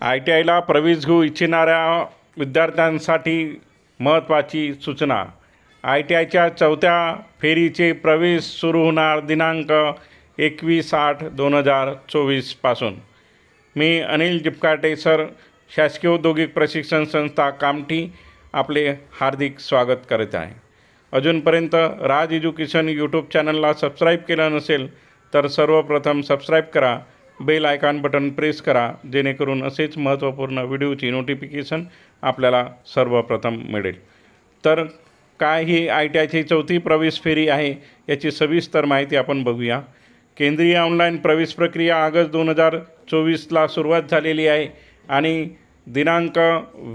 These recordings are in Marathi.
आय टी आयला प्रवेश घेऊ इच्छिणाऱ्या विद्यार्थ्यांसाठी महत्त्वाची सूचना. आय टी आयच्या चौथ्या फेरीचे प्रवेश सुरू होणार दिनांक एकवीस आठ दोन हजार चोवीसपासून मी अनिल जिपकाटे सर. शासकीय औद्योगिक प्रशिक्षण संस्था कामठी आपले हार्दिक स्वागत करत आहे. अजूनपर्यंत राज एज्युकेशन यूट्यूब चॅनलला सबस्क्राईब केलं नसेल तर सर्वप्रथम सबस्क्राईब करा. बेल आयकॉन बटन प्रेस करा जेणेकरून असेच महत्त्वपूर्ण व्हिडिओची नोटिफिकेशन आपल्याला सर्वप्रथम मिळेल. तर काय ही आय टी आयची चौथी प्रवेश फेरी आहे याची सविस्तर माहिती आपण बघूया. केंद्रीय ऑनलाईन प्रवेश प्रक्रिया ऑगस्ट दोन हजार चोवीसला सुरुवात झालेली आहे आणि दिनांक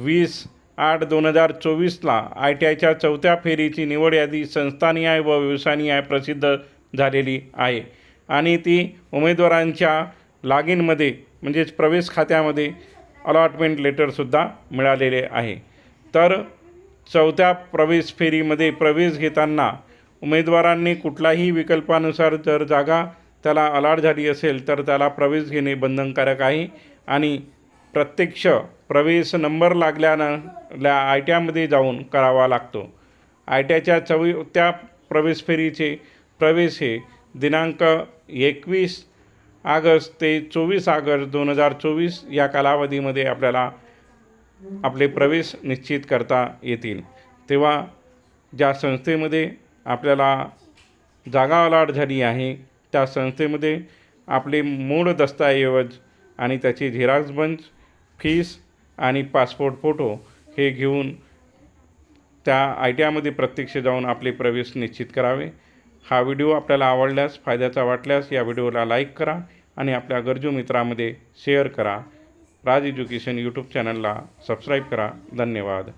वीस आठ दोन हजार चोवीसला आय टी आयच्या चौथ्या फेरीची निवड यादी संस्थानीय व व्यवसायनीय प्रसिद्ध झालेली आहे. आणि ती उमेदवारांच्या लॉगिनमध्ये म्हणजेच प्रवेश खात्यामध्ये अलॉटमेंट लेटरसुद्धा मिळालेले आहे. तर चौथ्या प्रवेश फेरीमध्ये प्रवेश घेताना उमेदवारांनी कुठलाही विकल्पानुसार जर जागा त्याला अलाट झाली असेल तर त्याला प्रवेश घेणे बंधनकारक आहे. आणि प्रत्यक्ष प्रवेश नंबर लागल्यानं ल्या आय टी आयमध्ये जाऊन करावा लागतो. आय टी आयच्या चौथ्या प्रवेश फेरीचे प्रवेश हे दिनांक एकवीस ऑगस्ट ते चोवीस ऑगस्ट दोन हजार चोवीस या कालावधीमध्ये आपल्याला आपले प्रवेश निश्चित करता येतील. तेव्हा ज्या संस्थेमध्ये आपल्याला जागा अलाट झाली आहे त्या संस्थेमध्ये आपले मूळ दस्तऐवज आणि त्याची झेरॉक्स बंच फीस आणि पासपोर्ट फोटो हे घेऊन त्या आय टी आयमध्ये प्रत्यक्ष जाऊन आपले प्रवेश निश्चित करावे. हा व्हिडिओ आपल्याला आवडल्यास फायद्याचा वाटल्यास या व्हिडिओला लाईक करा आणि आपल्या गरजू मित्रामध्ये शेअर करा. राज एज्युकेशन यूट्यूब चॅनलला सबस्क्राईब करा. धन्यवाद.